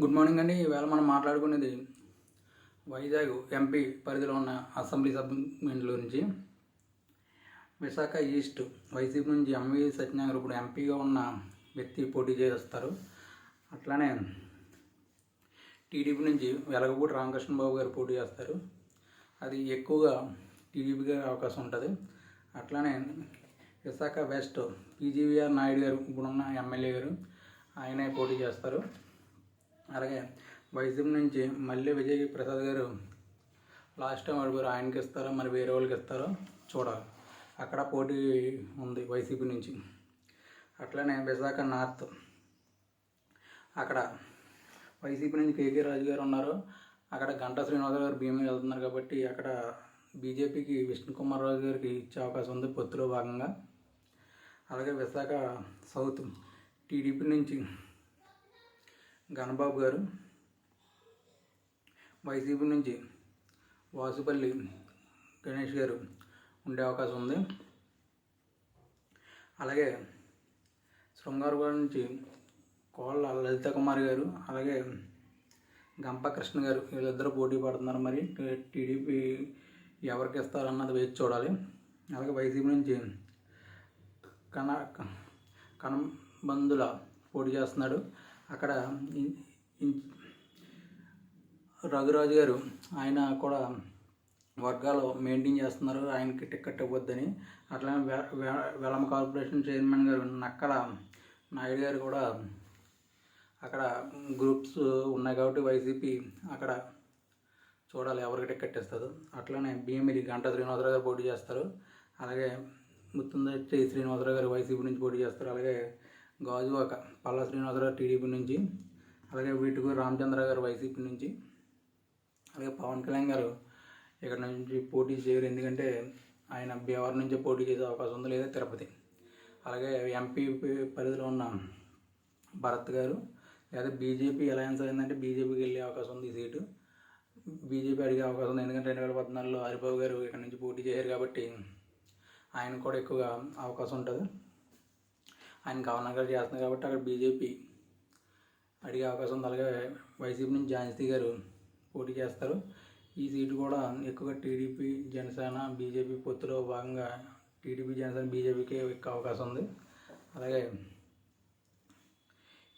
Good morning అండి. ఈవేళ మనం మాట్లాడుకునేది వైజాగ్ ఎంపీ పరిధిలో ఉన్న అసెంబ్లీ సబ్మెంట్ల గురించి. విశాఖ ఈస్ట్ వైసీపీ నుంచి ఎంవి సత్యనారాయణ ఇప్పుడు ఎంపీగా ఉన్న వ్యక్తి పోటీ చేస్తారు. అట్లానే టీడీపీ నుంచి వెలగపూడి రామకృష్ణ బాబు గారు పోటీ చేస్తారు. అది ఎక్కువగా టీడీపీగా అవకాశం ఉంటుంది. అట్లానే విశాఖ వెస్ట్ పీజీవీఆర్ నాయుడు గారు ఇప్పుడున్న ఎమ్మెల్యే గారు ఆయనే పోటీ చేస్తారు. అలాగే వైసీపీ నుంచి మళ్ళీ విజయ్ ప్రసాద్ గారు లాస్ట్ టైం అడుగురు ఆయనకి ఇస్తారో మరి వేరే వాళ్ళకి ఇస్తారో చూడాలి. అక్కడ పోటీ ఉంది వైసీపీ నుంచి. అట్లనే విశాఖ నార్త్. అక్కడ వైసీపీ నుంచి కేకే రాజు గారు ఉన్నారు. అక్కడ గంటా శ్రీనివాసరావు గారు భీమి వెళ్తున్నారు కాబట్టి అక్కడ బీజేపీకి విష్ణుకుమార్ రాజు గారికి ఇచ్చే అవకాశం ఉంది పొత్తులో భాగంగా. అలాగే విశాఖ సౌత్ టీడీపీ నుంచి గణబాబు గారు వైసీపీ నుంచి వాసుపల్లి గణేష్ గారు ఉండే అవకాశం ఉంది అలాగే శృంగారపురం నుంచి కోళ్ళ లలిత కుమార్ గారు అలాగే గంప కృష్ణ గారు వీళ్ళిద్దరూ పోటీ పడుతున్నారు మరి టీడీపీ ఎవరికి ఇస్తారన్నది వేచి చూడాలి అలాగే వైసీపీ నుంచి కన కనంబందుల పోటీ చేస్తున్నాడు అక్కడ రఘురాజు గారు ఆయన కూడా వర్గాలు మెయింటైన్ చేస్తున్నారు. ఆయనకి టికెట్ ఇవ్వద్దని. అట్లానే వె- వె- వెలమ కార్పొరేషన్ చైర్మన్ గారు నక్కల నాయుడు గారు కూడా అక్కడ గ్రూప్స్ ఉన్నాయి కాబట్టి వైసీపీ అక్కడ చూడాలి ఎవరికి టికెట్ ఇస్తారు అట్లానే భీమిరి గంట శ్రీనివాసరావు గారు పోటీ చేస్తారు. అలాగే ముత్తుందట్టి శ్రీనివాసరావు గారు వైసీపీ నుంచి పోటీ చేస్తారు. అలాగే గాజువాక పల్లా శ్రీనివాసరావు టీడీపీ నుంచి అలాగే వీటుకు రామచంద్ర గారు వైసీపీ నుంచి అలాగే పవన్ కళ్యాణ్ గారు ఇక్కడ నుంచి పోటీ చేయరు. ఎందుకంటే ఆయన భీమవరం నుంచే పోటీ చేసే అవకాశం ఉంది లేదా తిరుపతి. అలాగే ఎంపీ పరిధిలో ఉన్న భరత్ గారు లేదా బీజేపీ అలయన్స్ అయిందంటే బీజేపీకి వెళ్ళే అవకాశం ఉంది ఈ సీటు. బీజేపీ అడిగే అవకాశం ఉంది. ఎందుకంటే రెండు వేల పద్నాలుగులో హరిబాబు గారు ఇక్కడ నుంచి పోటీ చేయరు కాబట్టి ఆయన కూడా ఎక్కువగా అవకాశం ఉంటుంది. ఆయన గవర్నర్ గారు చేస్తున్నారు కాబట్టి అక్కడ బీజేపీ అడిగే అవకాశం ఉంది. అలాగే వైసీపీ నుంచి ఝాన్సీ గారు పోటీ చేస్తారు. ఈ సీటు కూడా ఎక్కువగా టీడీపీ జనసేన బీజేపీ పొత్తులో భాగంగా టీడీపీ జనసేన బీజేపీకి ఎక్కువ అవకాశం ఉంది. అలాగే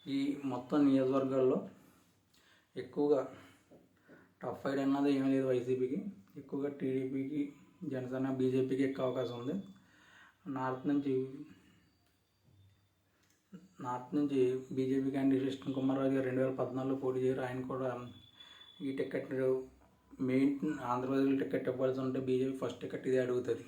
ఈ మొత్తం నియోజకవర్గాల్లో ఎక్కువగా టఫ్ ఫైట్ అన్నది ఏమీ లేదు వైసీపీకి. ఎక్కువగా టీడీపీకి జనసేన బీజేపీకి ఎక్కువ అవకాశం ఉంది. నార్త్ నుంచి నార్త్ నుంచి బీజేపీ క్యాండిడేట్ కృష్ణ కుమార్ రాజు గారు రెండు వేల పద్నాలుగులో పోటీ చేయరు. ఆయన కూడా ఈ టికెట్ మెయిన్ ఆంధ్రప్రదేశ్లో టికెట్ ఇవ్వాల్సి ఉంటే బీజేపీ ఫస్ట్ టికెట్ ఇదే అడుగుతుంది.